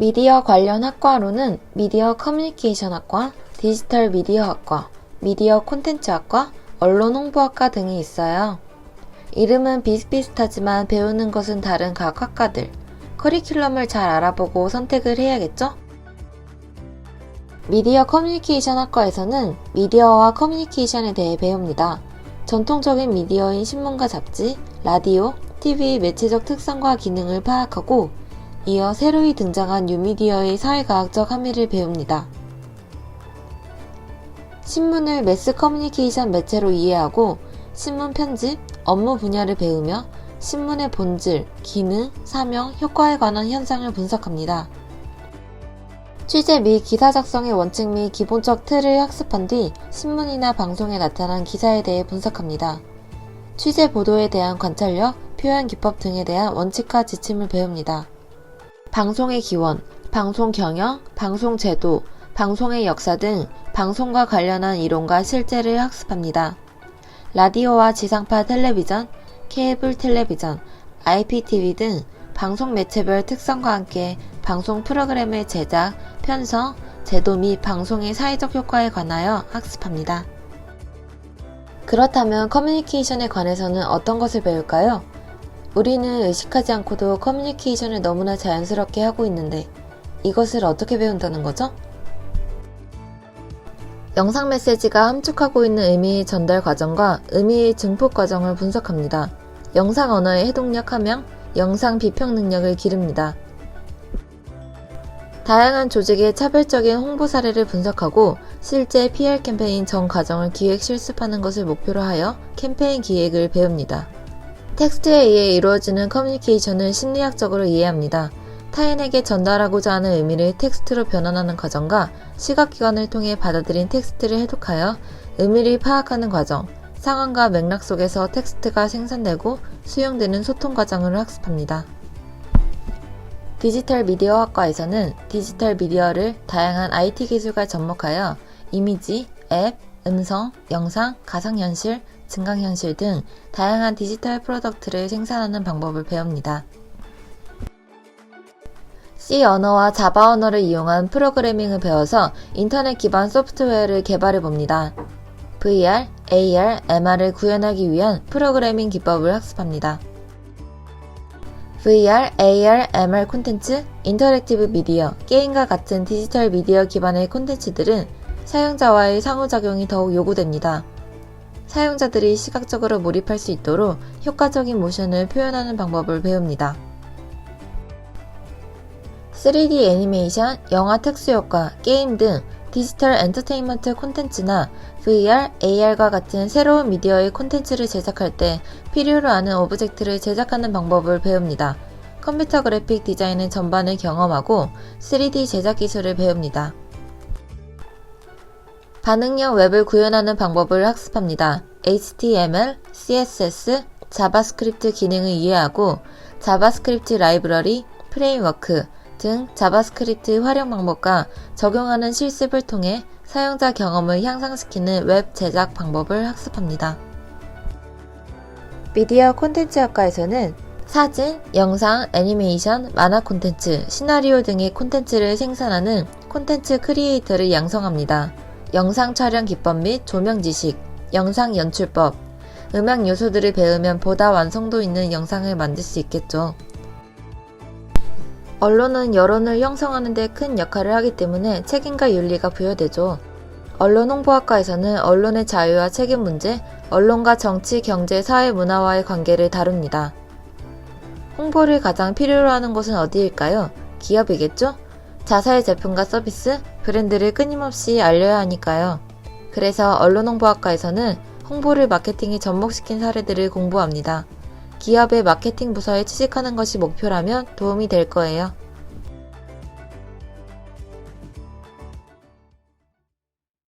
미디어 관련 학과로는 미디어 커뮤니케이션 학과, 디지털 미디어 학과, 미디어 콘텐츠 학과, 언론 홍보학과 등이 있어요. 이름은 비슷비슷하지만 배우는 것은 다른 각 학과들. 커리큘럼을 잘 알아보고 선택을 해야겠죠? 미디어 커뮤니케이션 학과에서는 미디어와 커뮤니케이션에 대해 배웁니다. 전통적인 미디어인 신문과 잡지, 라디오, TV 매체적 특성과 기능을 파악하고 이어 새로이 등장한 뉴미디어의 사회과학적 함의를 배웁니다. 신문을 매스 커뮤니케이션 매체로 이해하고 신문 편집, 업무 분야를 배우며 신문의 본질, 기능, 사명, 효과에 관한 현상을 분석합니다. 취재 및 기사 작성의 원칙 및 기본적 틀을 학습한 뒤 신문이나 방송에 나타난 기사에 대해 분석합니다. 취재 보도에 대한 관찰력, 표현 기법 등에 대한 원칙과 지침을 배웁니다. 방송의 기원, 방송 경영, 방송 제도, 방송의 역사 등 방송과 관련한 이론과 실제를 학습합니다. 라디오와 지상파 텔레비전, 케이블 텔레비전, IPTV 등 방송 매체별 특성과 함께 방송 프로그램의 제작, 편성, 제도 및 방송의 사회적 효과에 관하여 학습합니다. 그렇다면 커뮤니케이션에 관해서는 어떤 것을 배울까요? 우리는 의식하지 않고도 커뮤니케이션을 너무나 자연스럽게 하고 있는데 이것을 어떻게 배운다는 거죠? 영상 메시지가 함축하고 있는 의미의 전달 과정과 의미의 증폭 과정을 분석합니다. 영상 언어의 해독력 함양, 영상 비평 능력을 기릅니다. 다양한 조직의 차별적인 홍보 사례를 분석하고 실제 PR 캠페인 전 과정을 기획 실습하는 것을 목표로 하여 캠페인 기획을 배웁니다. 텍스트에 의해 이루어지는 커뮤니케이션을 심리학적으로 이해합니다. 타인에게 전달하고자 하는 의미를 텍스트로 변환하는 과정과 시각기관을 통해 받아들인 텍스트를 해독하여 의미를 파악하는 과정, 상황과 맥락 속에서 텍스트가 생산되고 수용되는 소통 과정을 학습합니다. 디지털 미디어 학과에서는 디지털 미디어를 다양한 IT 기술과 접목하여 이미지, 앱, 음성, 영상, 가상현실, 증강현실 등 다양한 디지털 프로덕트를 생산하는 방법을 배웁니다. C 언어와 자바 언어를 이용한 프로그래밍을 배워서 인터넷 기반 소프트웨어를 개발해 봅니다. VR, AR, MR을 구현하기 위한 프로그래밍 기법을 학습합니다. VR, AR, MR 콘텐츠, 인터랙티브 미디어, 게임과 같은 디지털 미디어 기반의 콘텐츠들은 사용자와의 상호작용이 더욱 요구됩니다. 사용자들이 시각적으로 몰입할 수 있도록 효과적인 모션을 표현하는 방법을 배웁니다. 3D 애니메이션, 영화 특수효과, 게임 등 디지털 엔터테인먼트 콘텐츠나 VR, AR과 같은 새로운 미디어의 콘텐츠를 제작할 때 필요로 하는 오브젝트를 제작하는 방법을 배웁니다. 컴퓨터 그래픽 디자인의 전반을 경험하고 3D 제작 기술을 배웁니다. 반응형 웹을 구현하는 방법을 학습합니다. HTML, CSS, 자바스크립트 기능을 이해하고 자바스크립트 라이브러리, 프레임워크 등 자바스크립트 활용 방법과 적용하는 실습을 통해 사용자 경험을 향상시키는 웹 제작 방법을 학습합니다. 미디어 콘텐츠 학과에서는 사진, 영상, 애니메이션, 만화 콘텐츠, 시나리오 등의 콘텐츠를 생산하는 콘텐츠 크리에이터를 양성합니다. 영상 촬영 기법 및 조명 지식, 영상 연출법, 음악 요소들을 배우면 보다 완성도 있는 영상을 만들 수 있겠죠. 언론은 여론을 형성하는 데 큰 역할을 하기 때문에 책임과 윤리가 부여되죠. 언론 홍보학과에서는 언론의 자유와 책임 문제, 언론과 정치, 경제, 사회, 문화와의 관계를 다룹니다. 홍보를 가장 필요로 하는 곳은 어디일까요? 기업이겠죠? 자사의 제품과 서비스, 브랜드를 끊임없이 알려야 하니까요. 그래서 언론홍보학과에서는 홍보를 마케팅에 접목시킨 사례들을 공부합니다. 기업의 마케팅 부서에 취직하는 것이 목표라면 도움이 될 거예요.